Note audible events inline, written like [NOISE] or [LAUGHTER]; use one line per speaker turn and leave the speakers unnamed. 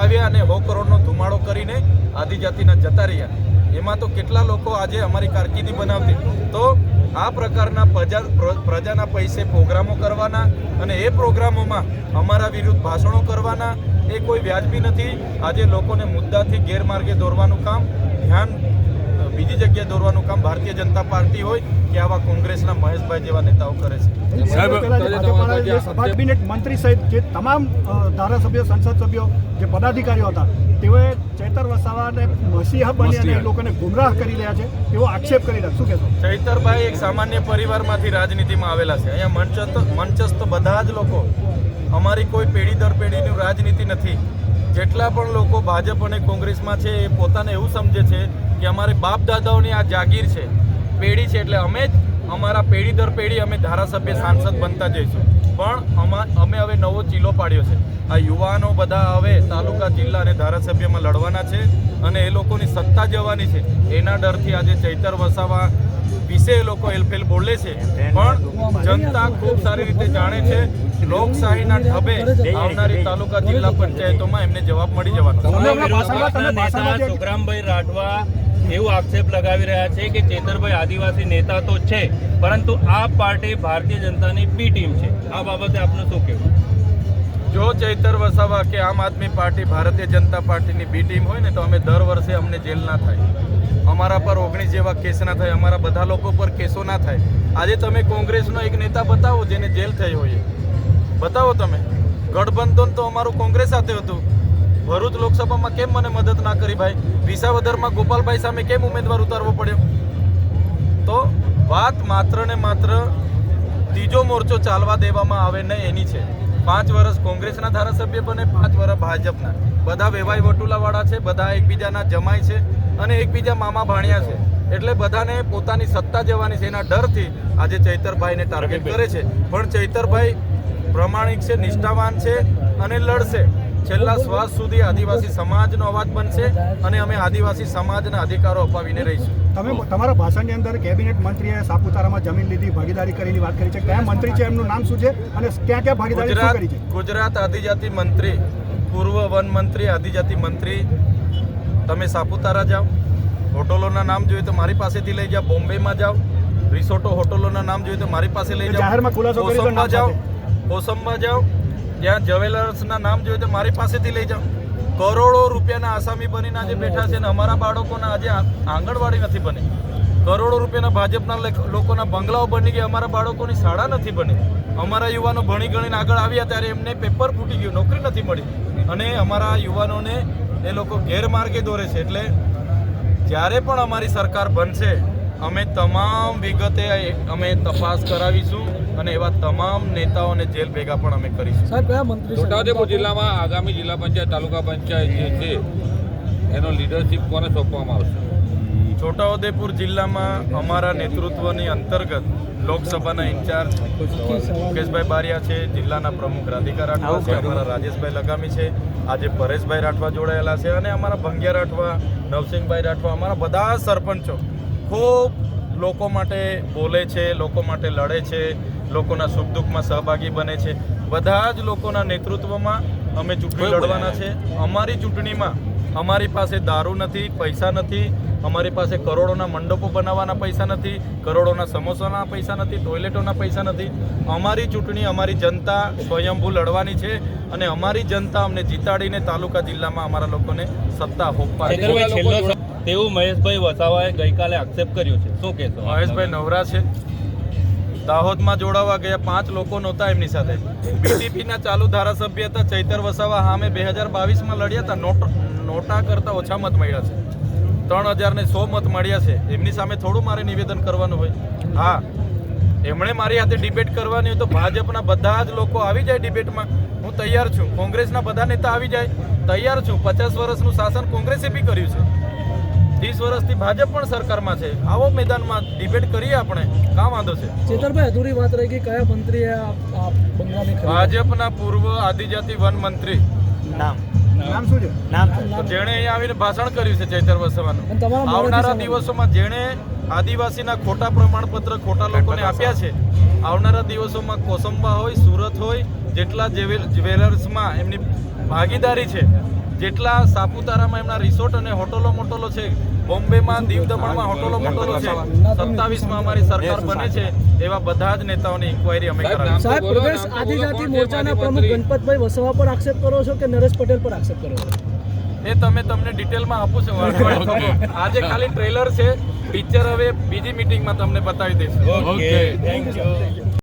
આવ્યા અને સો કરોડનો ધુમાડો કરીને આદિજાતિના જતા રહ્યા. એમાં તો કેટલા લોકો આજે અમારી કારકિર્દી બનાવતી? તો આ પ્રકારના પ્રજા પ્રજાના પૈસે પ્રોગ્રામો કરવાના અને એ પ્રોગ્રામોમાં અમારા વિરુદ્ધ ભાષણો કરવાના, એ કોઈ વ્યાજબી નથી. આજે લોકોને મુદ્દાથી ગેરમાર્ગે દોરવાનું કામ ધ્યાન બીજી જગ્યાએ દોરવાનું કામ ભારતીય જનતા પાર્ટી હોય કે આવા કોંગ્રેસના મહેશભાઈ જેવા નેતાઓ કરે છે.
કેબિનેટ મંત્રી સહિત જે તમામ ધારાસભ્યો સંસદ સભ્યો જે પદાધિકારીઓ હતા તેઓએ ચૈતર વસાવાને મસીહા બની અને લોકોને ગુમરાહ કરી રહ્યા છે તેવો આક્ષેપ કરી રહ્યા શું કહેશો?
ચૈતરભાઈ એક સામાન્ય પરિવારમાંથી રાજનીતિમાં આવેલા છે. અહીંયા મંચસ્થ મંચસ્થ બધા જ લોકો અમારી કોઈ પેઢી દર પેઢીની રાજનીતિ નથી. જેટલા પણ લોકો ભાજપ અને કોંગ્રેસમાં છે એ પોતાને એવું સમજે છે કે અમારે બાપ દાદાઓની આ જાગીર છે, પેઢી છે એટલે અમે જ અમારા પેઢી દર પેઢી અમે ધારાસભ્ય, સાંસદ બનતા જઈશું. પણ અમા હવે નવો ચીલો પાડ્યો છે. આ યુવાનો બધા હવે તાલુકા, જિલ્લા અને ધારાસભ્યમાં લડવાના છે અને એ લોકોની સત્તા જવાની છે. એના ડરથી આજે ચૈતર વસાવા વિશે એ લોકો એલફેલ બોલે છે. પણ જનતા ખૂબ સારી રીતે જાણે છે, લોકશાહીના ઢબે આવનારી તાલુકા, જિલ્લા પંચાયતોમાં એમને જવાબ મળી જવાનો
છોકરામભાઈ રાઠવા એવું આક્ષેપ લગાવી રહ્યા છે કે ચેતરભાઈ આદિવાસી નેતા તો છે, પરંતુ આ પાર્ટી ભારતીય જનતાની બી ટીમ છે. આ બાબતે આપનું શું કહેવું?
જો ચૈતર વસાવા કે આમ આદમી પાર્ટી, ભારતીય જનતા પાર્ટીની બી ટીમ હોય ને, તો અમે દર વર્ષે અમને જેલ ના થાય. અમારા પર ઓગણીસ જેવા કેસ ના થાય, અમારા બધા લોકો પર કેસો ના થાય. આજે તમે કોંગ્રેસનો એક નેતા બતાવો જેને જેલ થઈ હોય બતાવો તમે. ગઠબંધન તો અમારું કોંગ્રેસ સાથે હતું. ભરૂચ લોકસભામાં કેમ મને મદદ ના કરી ભાઈ? વિસાવદરમાં ગોપાલભાઈ સામે કેમ ઉમેદવાર ઉતારવો પડ્યો? તો વાત માત્ર ને માત્ર ત્રીજો મોરચો ચાલવા દેવામાં આવે નહીં એની છે. પાંચ વર્ષ કોંગ્રેસના ધારાસભ્ય બને પાંચ વર્ષ ભાજપના. બધા વેવાઈ વટુલાવાળા છે બધા એકબીજાના જમાય છે અને એકબીજા મામા ભાણ્યા છે. એટલે બધાને પોતાની સત્તા જવાની છે એના ડરથી આજે ચૈતરભાઈને ટાર્ગેટ કરે છે. પણ ચૈતરભાઈ પ્રમાણિક છે નિષ્ઠાવાન છે અને લડશે. છેલ્લા શ્વાસ સુધી આદિવાસી સમાજનો અવાજ બનશે અને અમે આદિવાસી સમાજના અધિકારો અપાવીને રહીશું.
તમે તમારા ભાષણની અંદર કેબિનેટ મંત્રીએ સાપુતારામાં જમીન લીધી ભાગીદારી કરેલી વાત કરી છે. કયા મંત્રી છે એમનું નામ શું છે અને ક્યાં ક્યાં ભાગીદારી કરી છે?
ગુજરાત આદિજાતિ મંત્રી પૂર્વ વન મંત્રી આદિજાતિ મંત્રી તમે સાપુતારા જાઓ. હોટલોના નામ જોઈએ તો મારી પાસેથી લઈ જાઓ. બોમ્બેમાં જાઓ. રિસોર્ટો હોટલોના નામ જોઈએ તો મારી પાસે લઈ જાઓ.
જાહેરમાં ખુલાસો કરી
જાઓ. ઓસમમાં જાઓ. ત્યાં જ્વેલર્સના નામ જોઈએ તો મારી પાસેથી લઈ જાઓ. કરોડો રૂપિયાના આસામી બનીને આજે બેઠા છે અને અમારા બાળકોના આજે આંગણવાડી નથી બની. કરોડો રૂપિયાના ભાજપના લોકોના બંગલાઓ બની ગયા, અમારા બાળકોની શાળા નથી બની. અમારા યુવાનો ભણી ગણીને આગળ આવ્યા ત્યારે એમને પેપર ફૂટી ગયું, નોકરી નથી મળી. અને અમારા યુવાનોને એ લોકો ગેરમાર્ગે દોરે છે. એટલે જ્યારે પણ અમારી સરકાર બનશે, અમે તમામ વિગતે અમે તપાસ કરાવીશું. અને એવા તમામ નેતાઓને જેલ ભેગા પણ અમે કરીશું.
સાહેબ કયા મંત્રી
છોટાઉદેપુર જિલ્લામાં આગામી જિલ્લા પંચાયત તાલુકા પંચાયત જે છે એનો લીડરશિપ કોને સોંપવામાં આવશે?
છોટાઉદેપુર જિલ્લામાં અમારા નેતૃત્વની અંતર્ગત લોકસભાના ઇન્ચાર્જ મુકેશભાઈ બારિયા છે જિલ્લાના પ્રમુખ રાધિકા રાઠવા છે અમારા રાજેશભાઈ લગામી છે આજે પરેશભાઈ રાઠવા જોડાયેલા છે અને અમારા ભંગિયા રાઠવા નવસિંહભાઈ રાઠવા અમારા બધા સરપંચો ખૂબ લોકો માટે બોલે છે લોકો માટે લડે છે લોકોના સુખ દુઃખમાં સહભાગી બને છે. બધા જ લોકોના નેતૃત્વમાં અમે ચૂંટણી લડવાના છે. અમારી ચૂંટણીમાં અમારી પાસે દારૂ નથી પૈસા નથી. અમારી પાસે કરોડોના મંડપો બનાવવાના પૈસા નથી કરોડોના સમોસાના પૈસા નથી ટોયલેટોના પૈસા નથી. અમારી ચૂંટણી અમારી જનતા સ્વયંભૂ લડવાની છે અને અમારી જનતા અમને જીતાડીને તાલુકા જિલ્લામાં અમારા લોકોને સત્તા હોપવા
તેવું મહેશભાઈ વસાવાએ ગઈકાલે આક્ષેપ કર્યો છે. શું કહેશો?
મહેશભાઈ નવરા છે. દાહોદમાં જોડાવા ગયા પાંચ લોકો નહોતા એમની સાથે. બીટીપીના ચાલુ ધારાસભ્ય હતા ચૈતર વસાવા સામે બે હજાર બાવીસમાં લડ્યા હતા. નોટ, નોટા કરતાં ઓછા મત મળ્યા છે. ત્રણ હજાર ને સો મત મળ્યા છે. એમની સામે થોડું મારે નિવેદન કરવાનું હોય. હા, એમણે મારી સાથે ડિબેટ કરવાની હોય તો ભાજપના બધા જ લોકો આવી જાય ડિબેટમાં. હું તૈયાર છું. કોંગ્રેસના બધા નેતા આવી જાય. તૈયાર છું. પચાસ વર્ષનું શાસન કોંગ્રેસે બી કર્યું છે. ત્રીસ વર્ષથી ભાજપ પણ સરકારમાં છે. આવો મેદાનમાં ડિબેટ કરીએ આપણે. કાં વાંધો છે?
ચેતરભાઈ અધૂરી વાત રહી ગઈ કયા મંત્રીએ
ભાજપના પૂર્વ આદિજાતિ વન મંત્રી.
નામ. નામ શું છે? નામ
જેણે અહીંયા આવીને ભાષણ કર્યું છે ચૈતર વસાવાનું. આવનારા દિવસોમાં જેણે આદિવાસીના ખોટા પ્રમાણપત્ર ખોટા લોકોને આપ્યા છે આવનારા દિવસોમાં કોસંબા હોય સુરત હોય જેટલા જ્વેલ- જ્વેલર્સમાં એમની ભાગીદારી છે જેટલા સાપુતારામાં એમના રિસોર્ટ અને હોટલો મોટલો છે બોમ્બેમાં દીવ દમણમાં હોટલો મોટલો છે સત્તાવીસમાં અમારી સરકાર બને છે એવા બધા જ નેતાઓની ઇન્કવાયરી અમે કરાવી
સાહેબ પ્રદેશ આદિજાતિ મોરચાના પ્રમુખ ગણપતભાઈ વસવા પર આક્ષેપ કરો છો કે નરેશ પટેલ પર આક્ષેપ કરો છો?
એ તમે તમને ડિટેલમાં આપું છું [LAUGHS] આજે ખાલી ટ્રેલર છે પિક્ચર હવે બીજી મીટિંગમાં તમને બતાવી દઈશું.
ઓકે. Thank you